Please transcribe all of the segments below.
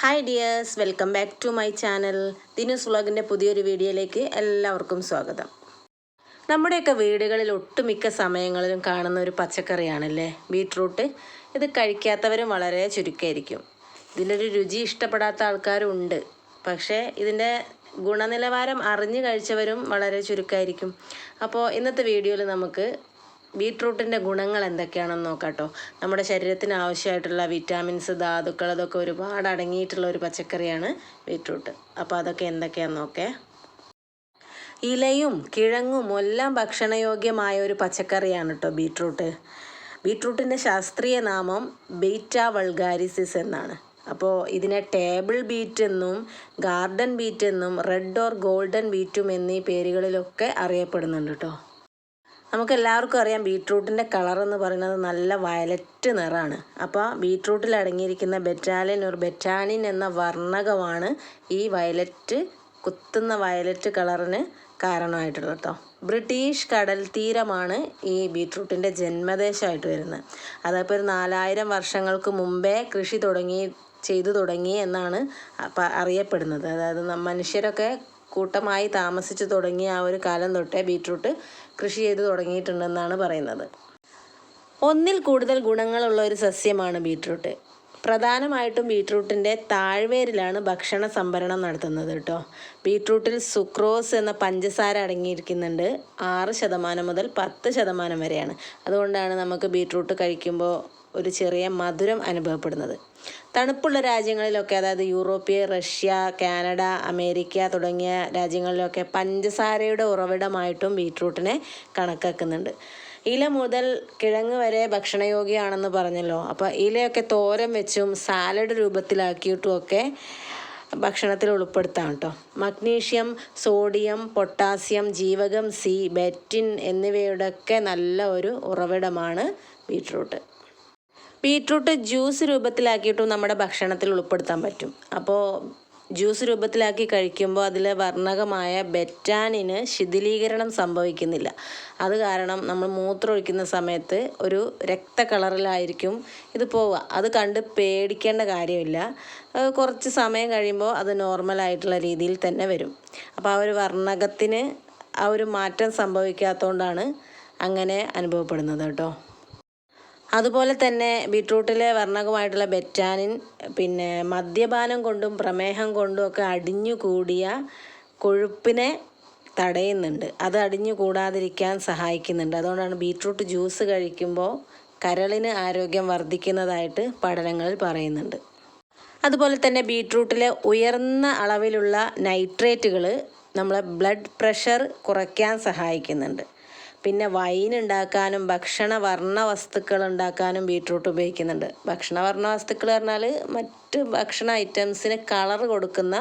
Hi dears welcome back to my channel Dinu's വ്ളോഗിന്റെ പുതിയൊരു വീഡിയോയിലേക്ക് എല്ലാവർക്കും സ്വാഗതം. നമ്മുടെയൊക്കെ വീടുകളിൽ ഒട്ടുമിക്ക സമയങ്ങളിലും കാണുന്ന ഒരു പച്ചക്കറിയാണല്ലേ? ബീട്രൂട്ട്. ഇത് കഴിക്കാത്തവരും വളരെ ചുരുക്കമായിരിക്കും. ഇതിന്റെ ഒരു രുചി ഇഷ്ടപ്പെടാത്ത ആൾക്കാരും ഉണ്ട് പക്ഷേ ഇതിന്റെ ഗുണനിലവാരം അറിഞ്ഞു കഴിച്ചവരും വളരെ ചുരുക്കമായിരിക്കും. അപ്പോൾ ഇന്നത്തെ വീഡിയോയിൽ നമുക്ക് ബീട്രൂട്ടിന്റെ ഗുണങ്ങൾ എന്തൊക്കെയാണെന്ന് നോക്കാട്ടോ. കേട്ടോ നമ്മുടെ ശരീരത്തിന് ആവശ്യമായിട്ടുള്ള വിറ്റാമിൻസ് ധാതുക്കൾ അതൊക്കെ ഒരുപാട് അടങ്ങിയിട്ടുള്ള ഒരു പച്ചക്കറിയാണ് ബീട്രൂട്ട്. അപ്പോൾ അതൊക്കെ എന്തൊക്കെയാണെന്ന് നോക്കേ. ഇലയും കിഴങ്ങും എല്ലാം ഭക്ഷണയോഗ്യമായ ഒരു പച്ചക്കറിയാണ് കേട്ടോ ബീട്രൂട്ട്. ബീട്രൂട്ടിന്റെ ശാസ്ത്രീയ നാമം ബീറ്റ വൾഗാരിസിസ് എന്നാണ്. അപ്പോൾ ഇതിനെ ടേബിൾ ബീറ്റ് എന്നും ഗാർഡൻ ബീറ്റ് എന്നും റെഡ് ഓർ ഗോൾഡൻ ബീറ്റും എന്നീ പേരുകളിലൊക്കെ അറിയപ്പെടുന്നുണ്ട് കേട്ടോ നമുക്ക് എല്ലാവർക്കും അറിയാം ബീട്രൂട്ടിന്റെ കളർ എന്ന് പറയുന്നത് നല്ല വയലറ്റ് നിറമാണ്. അപ്പോൾ ബീട്രൂട്ടിൽ അടങ്ങിയിരിക്കുന്ന ബെറ്റാലിൻ ഒരു ബെറ്റാനിൻ എന്ന വർണകമാണ് ഈ വയലറ്റ് കുത്തുന്ന വയലറ്റ് കളറിന് കാരണമായിട്ടുള്ളത് കേട്ടോ. ബ്രിട്ടീഷ് കടൽ തീരമാണ് ഈ ബീട്രൂട്ടിന്റെ ജന്മദേശമായിട്ട് വരുന്നത്. അതപ്പോൾ ഒരു നാലായിരം വർഷങ്ങൾക്ക് മുമ്പേ കൃഷി തുടങ്ങി ചെയ്തു തുടങ്ങി എന്നാണ് അറിയപ്പെടുന്നത്. അതായത് മനുഷ്യരൊക്കെ കൂട്ടമായി താമസിച്ചു തുടങ്ങിയ ആ ഒരു കാലം തൊട്ടേ ബീട്രൂട്ട് കൃഷി ചെയ്ത് തുടങ്ങിയിട്ടുണ്ടെന്നാണ് പറയുന്നത്. ഒന്നിൽ കൂടുതൽ ഗുണങ്ങളുള്ള ഒരു സസ്യമാണ് ബീട്രൂട്ട്. പ്രധാനമായിട്ടും ബീട്രൂട്ടിന്റെ താഴ്വേരിലാണ് ഭക്ഷണ സംഭരണം നടത്തുന്നത് കേട്ടോ. ബീട്രൂട്ടിൽ സുക്രോസ് എന്ന പഞ്ചസാര അടങ്ങിയിരിക്കുന്നുണ്ട്. ആറ് ശതമാനം മുതൽ പത്ത് ശതമാനം വരെയാണ്. അതുകൊണ്ടാണ് നമുക്ക് ബീട്രൂട്ട് കഴിക്കുമ്പോൾ ഒരു ചെറിയ മധുരം അനുഭവപ്പെടുന്നത്. തണുപ്പുള്ള രാജ്യങ്ങളിലൊക്കെ അതായത് യൂറോപ്യ റഷ്യ കാനഡ അമേരിക്ക തുടങ്ങിയ രാജ്യങ്ങളിലൊക്കെ പഞ്ചസാരയുടെ ഉറവിടമായിട്ടും ബീട്രൂട്ടിനെ കണക്കാക്കുന്നുണ്ട്. ഇല മുതൽ കിഴങ്ങ് വരെ ഭക്ഷണയോഗ്യമാണെന്ന് പറഞ്ഞല്ലോ. അപ്പോൾ ഇലയൊക്കെ തോരൻ വെച്ചും സാലഡ് രൂപത്തിലാക്കിയിട്ടും ഒക്കെ ഭക്ഷണത്തിൽ ഉൾപ്പെടുത്താം കേട്ടോ മഗ്നീഷ്യം സോഡിയം പൊട്ടാസ്യം ജീവകം സി ബെറ്റിൻ എന്നിവയുടെയൊക്കെ നല്ല ഒരു ഉറവിടമാണ് ബീട്രൂട്ട്. ബീട്രൂട്ട് ജ്യൂസ് രൂപത്തിലാക്കിയിട്ടും നമ്മുടെ ഭക്ഷണത്തിൽ ഉൾപ്പെടുത്താൻ പറ്റും. അപ്പോൾ ജ്യൂസ് രൂപത്തിലാക്കി കഴിക്കുമ്പോൾ അതിൽ വർണകമായ ബെറ്റാനിന് ശിഥിലീകരണം സംഭവിക്കുന്നില്ല. അത് കാരണം നമ്മൾ മൂത്രം ഒഴിക്കുന്ന സമയത്ത് ഒരു രക്ത കളറിലായിരിക്കും ഇത് പോവുക. അത് കണ്ട് പേടിക്കേണ്ട കാര്യമില്ല. കുറച്ച് സമയം കഴിയുമ്പോൾ അത് നോർമലായിട്ടുള്ള രീതിയിൽ തന്നെ വരും. അപ്പോൾ ആ ഒരു വർണകത്തിന് ആ ഒരു മാറ്റം സംഭവിക്കാത്തതുകൊണ്ടാണ് അങ്ങനെ അനുഭവപ്പെടുന്നത് കേട്ടോ. അതുപോലെ തന്നെ ബീട്രൂട്ടിലെ വർണകമായിട്ടുള്ള ബെറ്റാനിൻ പിന്നെ മദ്യപാനം കൊണ്ടും പ്രമേഹം കൊണ്ടും ഒക്കെ അടിഞ്ഞു കൂടിയ കൊഴുപ്പിനെ തടയുന്നുണ്ട്. അത് അടിഞ്ഞു കൂടാതിരിക്കാൻ സഹായിക്കുന്നുണ്ട്. അതുകൊണ്ടാണ് ബീട്രൂട്ട് ജ്യൂസ് കഴിക്കുമ്പോൾ കരളിന് ആരോഗ്യം വർദ്ധിക്കുന്നതായിട്ട് പഠനങ്ങളിൽ പറയുന്നുണ്ട്. അതുപോലെ തന്നെ ബീട്രൂട്ടിലെ ഉയർന്ന അളവിലുള്ള നൈട്രേറ്റുകൾ നമ്മളെ ബ്ലഡ് പ്രഷർ കുറയ്ക്കാൻ സഹായിക്കുന്നുണ്ട്. പിന്നെ വൈൻ ഉണ്ടാക്കാനും ഭക്ഷണ വർണ വസ്തുക്കൾ ഉണ്ടാക്കാനും ബീട്രൂട്ട് ഉപയോഗിക്കുന്നുണ്ട്. ഭക്ഷണ വർണ വസ്തുക്കൾ പറഞ്ഞാൽ മറ്റ് ഭക്ഷണ ഐറ്റംസിന് കളർ കൊടുക്കുന്ന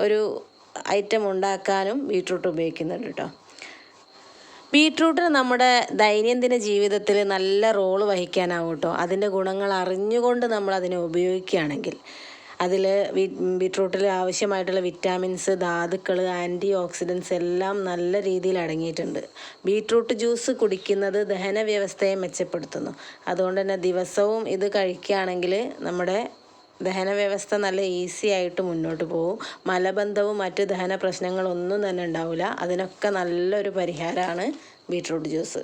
ഒരു ഐറ്റം ഉണ്ടാക്കാനും ബീട്രൂട്ട് ഉപയോഗിക്കുന്നുണ്ട് കേട്ടോ. ബീട്രൂട്ടിന് നമ്മുടെ ദൈനംദിന ജീവിതത്തിൽ നല്ല റോൾ വഹിക്കാനാവും കേട്ടോ. അതിന്റെ ഗുണങ്ങൾ അറിഞ്ഞുകൊണ്ട് നമ്മൾ അതിനെ ഉപയോഗിക്കുകയാണെങ്കിൽ. അതിൽ ബീട്രൂട്ടിൽ ആവശ്യമായിട്ടുള്ള വിറ്റാമിൻസ് ധാതുക്കൾ ആന്റി ഓക്സിഡൻസ് എല്ലാം നല്ല രീതിയിൽ അടങ്ങിയിട്ടുണ്ട്. ബീട്രൂട്ട് ജ്യൂസ് കുടിക്കുന്നത് ദഹന വ്യവസ്ഥയെ മെച്ചപ്പെടുത്തുന്നു. അതുകൊണ്ട് തന്നെ ദിവസവും ഇത് കഴിക്കുകയാണെങ്കിൽ നമ്മുടെ ദഹന വ്യവസ്ഥ നല്ല ഈസി ആയിട്ട് മുന്നോട്ട് പോകും. മലബന്ധവും മറ്റ് ദഹന പ്രശ്നങ്ങളൊന്നും തന്നെ ഉണ്ടാവില്ല അതിനൊക്കെ നല്ലൊരു പരിഹാരമാണ് ബീട്രൂട്ട് ജ്യൂസ്.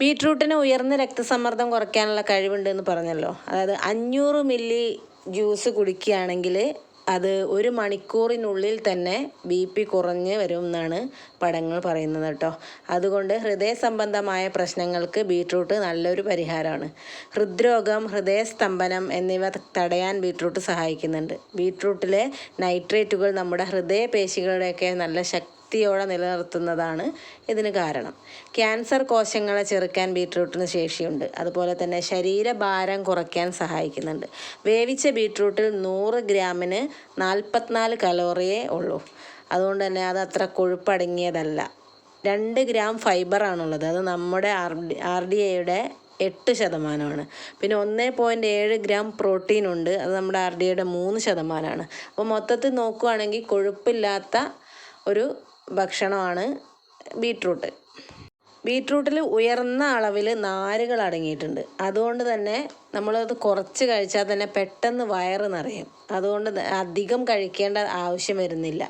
ബീട്രൂട്ടിന് ഉയർന്ന രക്തസമ്മർദ്ദം കുറയ്ക്കാനുള്ള കഴിവുണ്ട് എന്ന് പറഞ്ഞല്ലോ. അതായത് അഞ്ഞൂറ് മില്ലി ജ്യൂസ് കുടിക്കുകയാണെങ്കിൽ അത് ഒരു മണിക്കൂറിനുള്ളിൽ തന്നെ ബി പി കുറഞ്ഞ് വരും എന്നാണ് പഠനങ്ങൾ പറയുന്നത് കേട്ടോ. അതുകൊണ്ട് ഹൃദയ സംബന്ധമായ പ്രശ്നങ്ങൾക്ക് ബീട്രൂട്ട് നല്ലൊരു പരിഹാരമാണ്. ഹൃദ്രോഗം ഹൃദയസ്തംഭനം എന്നിവ തടയാൻ ബീട്രൂട്ട് സഹായിക്കുന്നുണ്ട്. ബീട്രൂട്ടിലെ നൈട്രേറ്റുകൾ നമ്മുടെ ഹൃദയപേശികളുടെയൊക്കെ നല്ല ശക്തി ശക്തിയോടെ നിലനിർത്തുന്നതാണ് ഇതിന് കാരണം. ക്യാൻസർ കോശങ്ങളെ ചെറുക്കാൻ ബീട്രൂട്ടിന് ശേഷിയുണ്ട്. അതുപോലെ തന്നെ ശരീരഭാരം കുറയ്ക്കാൻ സഹായിക്കുന്നുണ്ട്. വേവിച്ച ബീട്രൂട്ടിൽ നൂറ് ഗ്രാമിന് നാൽപ്പത്തിനാല് കലോറിയേ ഉള്ളൂ. അതുകൊണ്ട് തന്നെ അത് അത്ര കൊഴുപ്പടങ്ങിയതല്ല. രണ്ട് ഗ്രാം ഫൈബറാണുള്ളത്. അത് നമ്മുടെ ആർ ഡി ആർ ഡി എയുടെ എട്ട് ശതമാനമാണ്. പിന്നെ ഒന്ന് പോയിന്റ് ഏഴ് ഗ്രാം പ്രോട്ടീൻ ഉണ്ട്. അത് നമ്മുടെ ആർ ഡി എയുടെ മൂന്ന് ശതമാനമാണ്. അപ്പോൾ മൊത്തത്തിൽ നോക്കുകയാണെങ്കിൽ കൊഴുപ്പില്ലാത്ത ഒരു ഭക്ഷണമാണ് ബീട്രൂട്ട്. ബീട്രൂട്ടിൽ ഉയർന്ന അളവിൽ നാരുകൾ അടങ്ങിയിട്ടുണ്ട്. അതുകൊണ്ട് തന്നെ നമ്മളത് കുറച്ച് കഴിച്ചാൽ തന്നെ പെട്ടെന്ന് വയറ് നിറയും. അതുകൊണ്ട് അധികം കഴിക്കേണ്ട ആവശ്യം വരുന്നില്ല.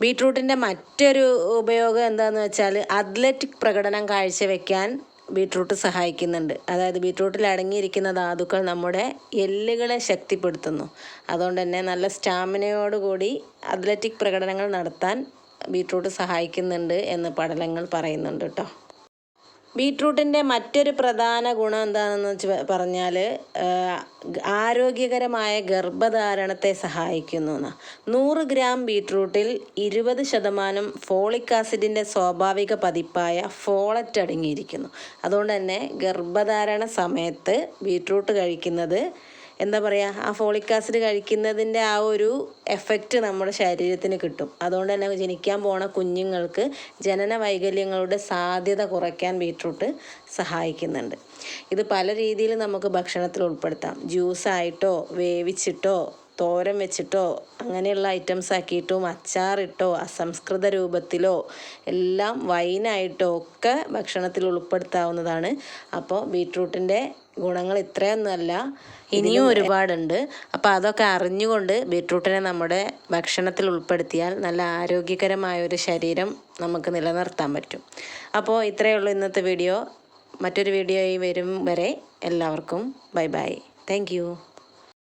ബീട്രൂട്ടിന്റെ മറ്റൊരു ഉപയോഗം എന്താണെന്ന് വെച്ചാൽ അത്ലറ്റിക് പ്രകടനം കാഴ്ചവെക്കാൻ ബീട്രൂട്ട് സഹായിക്കുന്നുണ്ട്. അതായത് ബീട്രൂട്ടിൽ അടങ്ങിയിരിക്കുന്ന ധാതുക്കൾ നമ്മുടെ എല്ലുകളെ ശക്തിപ്പെടുത്തുന്നു. അതുകൊണ്ട് തന്നെ നല്ല സ്റ്റാമിനയോടുകൂടി അത്ലറ്റിക് പ്രകടനങ്ങൾ നടത്താൻ ബീട്രൂട്ട് സഹായിക്കുന്നുണ്ട് എന്ന് പഠനങ്ങൾ പറയുന്നുണ്ട് കേട്ടോ. ബീട്രൂട്ടിന്റെ മറ്റൊരു പ്രധാന ഗുണം എന്താണെന്ന് വെച്ച് പറഞ്ഞാൽ ആരോഗ്യകരമായ ഗർഭധാരണത്തെ സഹായിക്കുന്നു എന്നാണ് നൂറ് ഗ്രാം ബീട്രൂട്ടിൽ ഇരുപത് ശതമാനം ഫോളിക് ആസിഡിന്റെ സ്വാഭാവിക പതിപ്പായ ഫോളറ്റ് അടങ്ങിയിരിക്കുന്നു. അതുകൊണ്ട് തന്നെ ഗർഭധാരണ സമയത്ത് ബീട്രൂട്ട് കഴിക്കുന്നത് എന്താ പറയുക ആ ഫോളിക് ആസിഡ് കഴിക്കുന്നതിന്റെ ആ ഒരു എഫക്റ്റ് നമ്മുടെ ശരീരത്തിന് കിട്ടും. അതുകൊണ്ട് തന്നെ ജനിക്കാൻ പോണ കുഞ്ഞുങ്ങൾക്ക് ജനന വൈകല്യങ്ങളുടെ സാധ്യത കുറയ്ക്കാൻ ബീട്രൂട്ട് സഹായിക്കുന്നുണ്ട്. ഇത് പല രീതിയിൽ നമുക്ക് ഭക്ഷണത്തിൽ ഉൾപ്പെടുത്താം. ജ്യൂസായിട്ടോ വേവിച്ചിട്ടോ തോരൻ വെച്ചിട്ടോ അങ്ങനെയുള്ള ഐറ്റംസ് ആക്കിയിട്ടും അച്ചാറിട്ടോ അസംസ്കൃത രൂപത്തിലോ എല്ലാം വൈനായിട്ടോ ഒക്കെ ഭക്ഷണത്തിൽ ഉൾപ്പെടുത്താവുന്നതാണ്. അപ്പോൾ ബീട്രൂട്ടിന്റെ ഗുണങ്ങൾ ഇത്രയൊന്നുമല്ല. ഇനിയും ഒരുപാടുണ്ട്. അപ്പോൾ അതൊക്കെ അറിഞ്ഞുകൊണ്ട് ബീട്രൂട്ടിനെ നമ്മുടെ ഭക്ഷണത്തിൽ ഉൾപ്പെടുത്തിയാൽ നല്ല ആരോഗ്യകരമായ ഒരു ശരീരം നമുക്ക് നിലനിർത്താൻ പറ്റും. അപ്പോൾ ഇത്രയേ ഉള്ളൂ ഇന്നത്തെ വീഡിയോ. മറ്റൊരു വീഡിയോയിൽ വരും വരെ എല്ലാവർക്കും ബൈ ബൈ. താങ്ക്